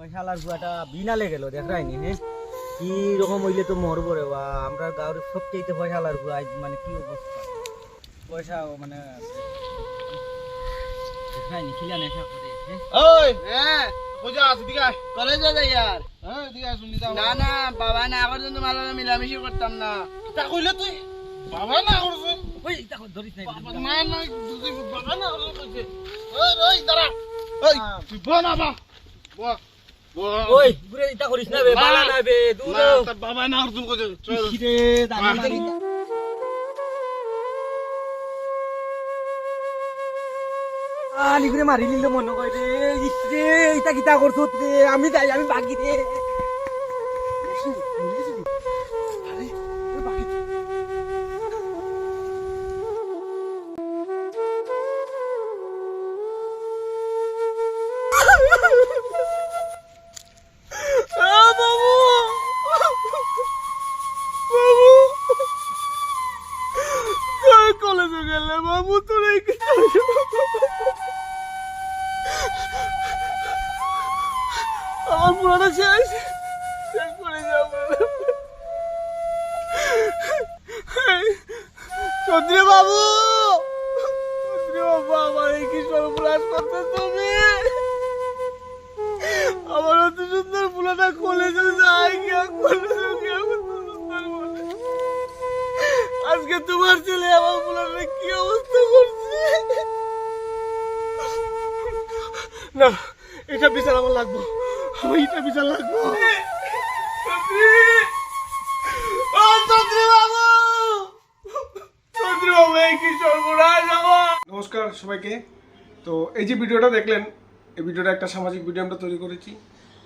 পয়সালার বুয়াটা বিনালে গেল দেখায়নি হ্যাঁ কি রকম হইলে তো মরবো রে বা আমরা গাঁর সবচেয়ে পয়সালার বুয়া আজ মানে কি অবস্থা? পয়সা মানে দেখায়নি খিলা নেশা করে ওই! হ্যাঁ কোজা আছে দিকে কলেজে যাই আর। হ্যাঁ দিকে শুনি যাও। না না বাবা না আবার কিন্তু ভালো মিলামিশি করতাম না। তা কইলে তুই বাবা না করছিস ওই দেখো ধরিস নাই না না তুই বাবা না করছিস ওই ওই দাঁড়া। ওই তুই বল না বা। বল বল। ওই ঘুরে ইটা করিস না বে বালা না বে দূর তোর বাবা না করছিস কোজা চল। রে দাঁড়া দাঁড়ি আলি করে মারি নিল মনে কয় রে ইস রে ইটা কিতা করছ রে আমি যাই আমি বাকি রে। বাবু তোর এই আমার পুরোটা শেষ শেষ করে বাবু চন্দ্রে বাবু আমার এই কি সর্বনাশ করতে তুমি আমার অত সুন্দর ফুলাটা কলেজে যায় গিয়া কলেজে বলে আজকে তোমার আমার কি অবস্থা করছে? না, এটা বিচার আমার লাগবো। আমার এটা বিচার লাগবো! নমস্কার সবাইকে। তো এই যে ভিডিওটা দেখলেন, এই ভিডিওটা একটা সামাজিক ভিডিও আমরা তৈরি করেছি।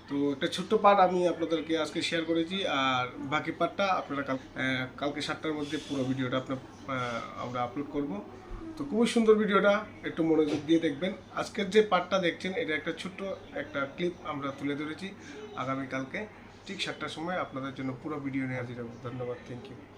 তো একটা ছোট্ট পার্ট আমি আপনাদেরকে আজকে শেয়ার করেছি, আর বাকি পার্টটা আপনারা কাল কালকে সাতটার মধ্যে পুরো ভিডিওটা আপনার আমরা আপলোড করব। তো খুবই সুন্দর ভিডিওটা, একটু মনোযোগ দিয়ে দেখবেন। আজকের যে পার্টটা দেখছেন, এটা একটা ছোট্ট একটা ক্লিপ আমরা তুলে ধরেছি আগামীকালকে। ঠিক সাতটার সময় আপনাদের জন্য পুরো ভিডিও নিয়ে হাজির ধন্যবাদ থ্যাংক ইউ